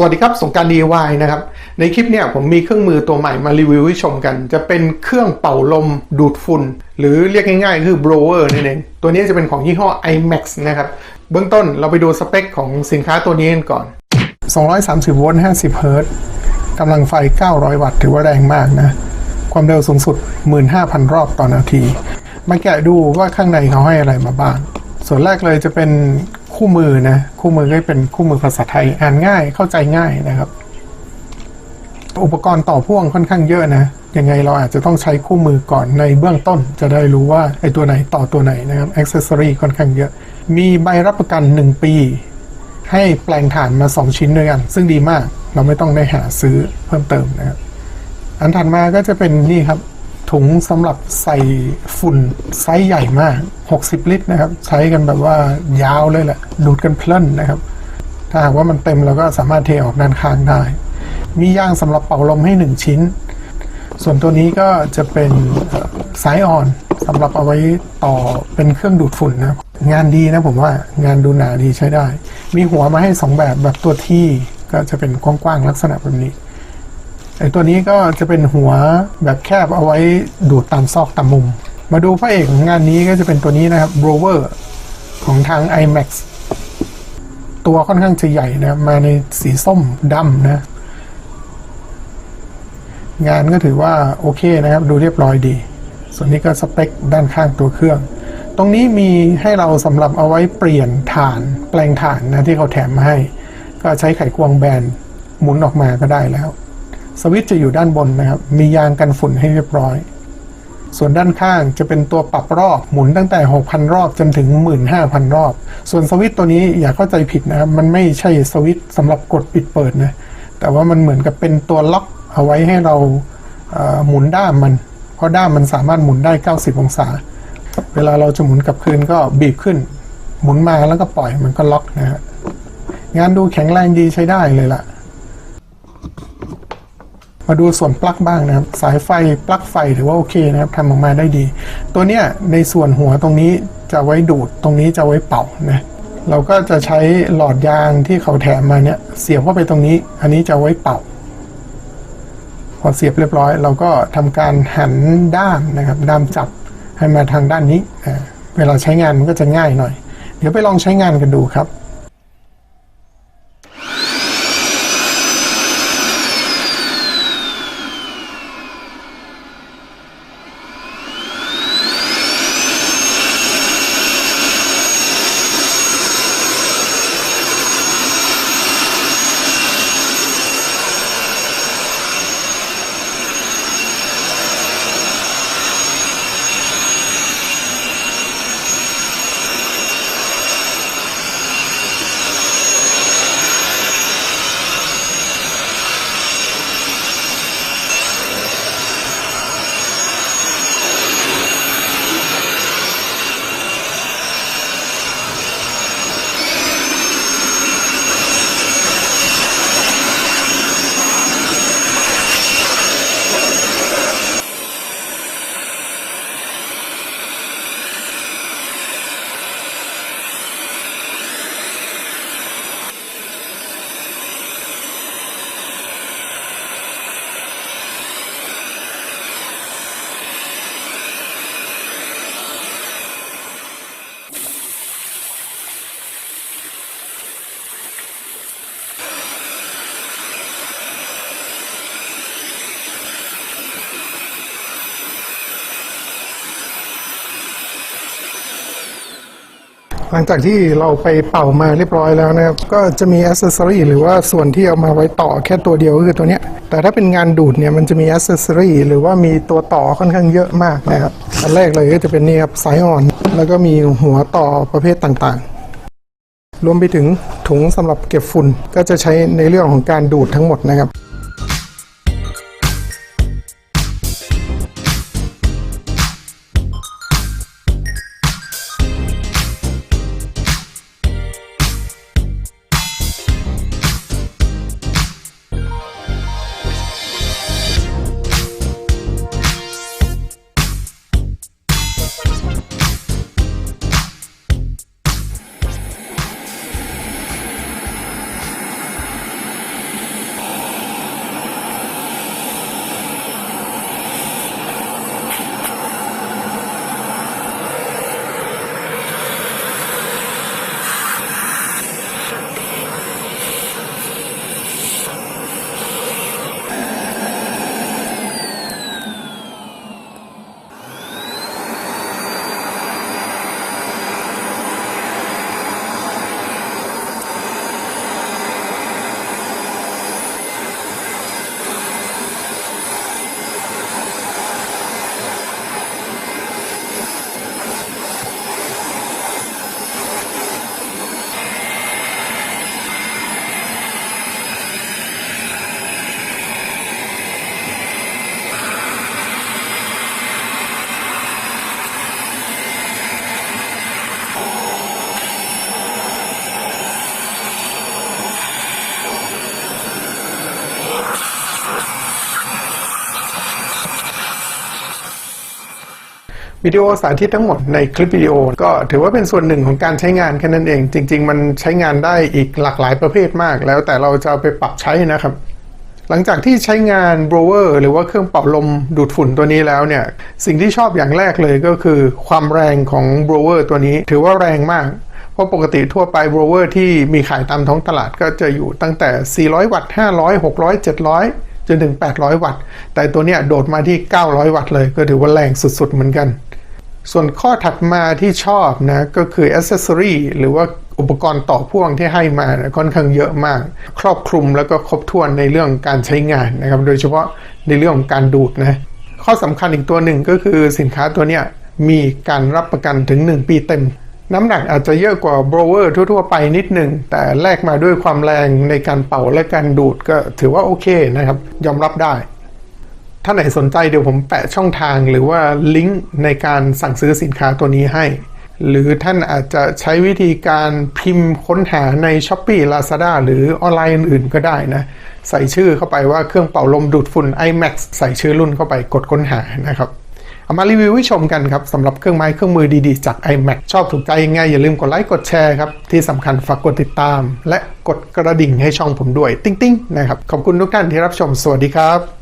สวัสดีครับสงกราร DIY นะครับ ในคลิปเนี่ยผมมีเครื่องมือตัวใหม่มารีวิวให้ชมกัน จะเป็นเครื่องเป่าลมดูดฝุ่น หรือเรียกง่ายๆ คือ blower นั่นเอง ตัวนี้จะเป็นของยี่ห้อ IMAX นะครับ เบื้องต้นเราไปดูสเปคของสินค้าตัวนี้กันก่อน 230 โวลต์ 50 เฮิรตซ์กำลังไฟ 900 วัตต์ ถือว่าแรงมากนะ ความเร็วสูงสุด 15,000 รอบต่อนาที มาแกะดูว่าข้างในเขาให้อะไรมาบ้าง ส่วนแรกเลยจะเป็น คู่มือนะ คู่มือก็เป็นคู่มือภาษาไทยอ่านง่ายเข้าใจง่ายนะครับ อุปกรณ์ต่อพ่วงค่อนข้างเยอะนะยังไงเราอาจจะต้องใช้คู่มือก่อนในเบื้องต้น จะได้รู้ว่าไอ้ตัวไหนต่อตัวไหนนะครับอ็อกเซสซอรีค่อนข้างเยอะ มีใบรับประกัน 1 ปี ให้แปลงฐานมา 2 ชิ้นด้วยกัน ซึ่งดีมากเราไม่ต้องได้หาซื้อเพิ่มเติมนะครับอันถัดมาก็จะเป็นนี่ครับ ถุงสำหรับใส่ฝุ่นไซส์ใหญ่มาก 60 ลิตรนะครับ ใช้กันแบบว่ายาวเลยแหละ ดูดกันเพลินนะครับ ถ้าหากว่ามันเต็มเราก็สามารถเทออกด้านข้างได้ มีย่างสำหรับเป่าลมให้ 1 ชิ้น ส่วนตัวนี้ก็จะเป็นสายอ่อนสำหรับเอาไว้ต่อเป็นเครื่องดูดฝุ่นนะงานดีนะผมว่างานดูหนาดีใช้ได้ มีหัวมาให้ 2 แบบแบบตัวที่ก็จะเป็นกว้างๆลักษณะแบบนี้ ไอตัวนี้ก็จะเป็นหัวแบบแคบเอาไว้ดูดตามซอกตามมุม มาดูพระเอกของงานนี้ก็จะเป็นตัวนี้นะครับ Rover ของทาง IMAX ตัวค่อนข้างจะใหญ่นะ มาในสีส้มดำนะ งานก็ถือว่าโอเคนะครับ ดูเรียบร้อยดี ส่วนนี้ก็สเปคด้านข้างตัวเครื่อง ตรงนี้มีให้เราสำหรับเอาไว้เปลี่ยนฐานแปลงฐานนะที่เขาแถมมาให้ ก็ใช้ไขควงแบนหมุนออกมาก็ได้แล้ว สวิตช์จะอยู่ด้านบนนะครับ มียางกันฝุ่นให้เรียบร้อย ส่วนด้านข้างจะเป็นตัวปรับรอบหมุนตั้งแต่ 6,000 รอบจนถึง 15,000 รอบ ส่วนสวิตช์ตัวนี้อย่าเข้าใจผิดนะครับมันไม่ใช่สวิตช์สำหรับกดปิดเปิดนะแต่ว่ามันเหมือนกับเป็นตัวล็อกเอาไว้ให้เราหมุนด้ามมัน เพราะด้ามมันสามารถหมุนได้ 90 องศา เวลาเราจะหมุนกลับคืนก็บีบขึ้น หมุนมาแล้วก็ปล่อยมันก็ล็อกนะฮะงานดูแข็งแรงดีใช้ได้เลยล่ะ มาดูส่วนปลั๊กบ้างนะครับ สายไฟปลั๊กไฟถือว่าโอเคนะครับทำออกมาได้ดี ตัวเนี้ยในส่วนหัวตรงนี้จะไว้ดูดตรงนี้จะไว้เป่านะเราก็จะใช้หลอดยางที่เขาแถมมาเนี่ยเสียบเข้าไปตรงนี้ อันนี้จะไว้เป่า พอเสียบเรียบร้อย เราก็ทำการหันด้ามนะครับด้ามจับให้มาทางด้านนี้เวลาใช้งานมันก็จะง่ายหน่อย เดี๋ยวไปลองใช้งานกันดูครับ หลังจากที่เราไปเป่ามาเรียบร้อยแล้วนะครับ ก็จะมีอ c เซสซอรีหรือว่าส่วนที่เอามาไว้ต่อแค่ตัวเดียวคือตัวเนี้ย แต่ถ้าเป็นงานดูดเนี่ยมันจะมีอ c เซสซอรีหรือว่ามีตัวต่อค่อนข้างเยอะมากนะครับ อันแรกเลยก็จะเป็นนี่ครับสายอ่อน แล้วก็มีหัวต่อประเภทต่างๆ รวมไปถึงถุงสำหรับเก็บฝุ่นก็จะใช้ในเรื่องของการดูดทั้งหมดนะครับ วิดีโอสาธิตทั้งหมดในคลิปวิดีโอ ก็ถือว่าเป็นส่วนหนึ่งของการใช้งานแค่นั้นเอง จริง ๆ มันใช้งานได้อีกหลากหลายประเภทมาก แล้วแต่เราจะไปปรับใช้นะครับหลังจากที่ใช้งาน blower หรือว่าเครื่องเป่าลมดูดฝุ่นตัวนี้แล้วเนี่ย สิ่งที่ชอบอย่างแรกเลยก็คือความแรงของ blower ตัวนี้ถือว่าแรงมาก เพราะปกติทั่วไป blower ที่มีขายตามท้องตลาดก็จะอยู่ตั้งแต่ 400 วัตต์ 500 600 700 จนถึง 800 วัตต์ แต่ตัวเนี้ยโดดมาที่ 900 วัตต์เลยก็ถือว่าแรงสุดๆเหมือนกัน ส่วนข้อถัดมาที่ชอบนะก็คือ accessory หรือว่าอุปกรณ์ต่อพ่วงที่ให้มานะค่อนข้างเยอะมาก ครอบคลุมแล้วก็ครบถ้วนในเรื่องการใช้งานนะครับ โดยเฉพาะในเรื่องของการดูดนะข้อสำคัญอีกตัวหนึ่งก็คือสินค้าตัวเนี้ยมีการรับประกันถึง 1 ปีเต็ม น้ำหนักอาจจะเยอะกว่า blower ทั่วๆไปนิดหนึ่ง แต่แลกมาด้วยความแรงในการเป่าและการดูดก็ถือว่าโอเคนะครับ ยอมรับได้ ถ้าไหนสนใจเดี๋ยวผมแปะช่องทางหรือว่าลิงก์ในการสั่งซื้อสินค้าตัวนี้ให้ หรือท่านอาจจะใช้วิธีการพิมพ์ค้นหาใน s h อ p e e Lazada หรือออนไลน์อื่นๆก็ได้นะ ใส่ชื่อเข้าไปว่าเครื่องเป่าลมดูดฝุ่น iMax ใส่ชื่อรุ่นเข้าไปกดค้นหานะครับเอามารีวิวให้ชมกันครับสำหรับเครื่องไม้เครื่องมือดีๆ จาก iMac ชอบถูกใจยังไงอย่าลืมกดไลค์กดแชร์ครับ ที่สำคัญฝากกดติดตาม และกดกระดิ่งให้ช่องผมด้วย ติ๊งๆนะครับขอบคุณทุกท่านที่รับชมสวัสดีครับ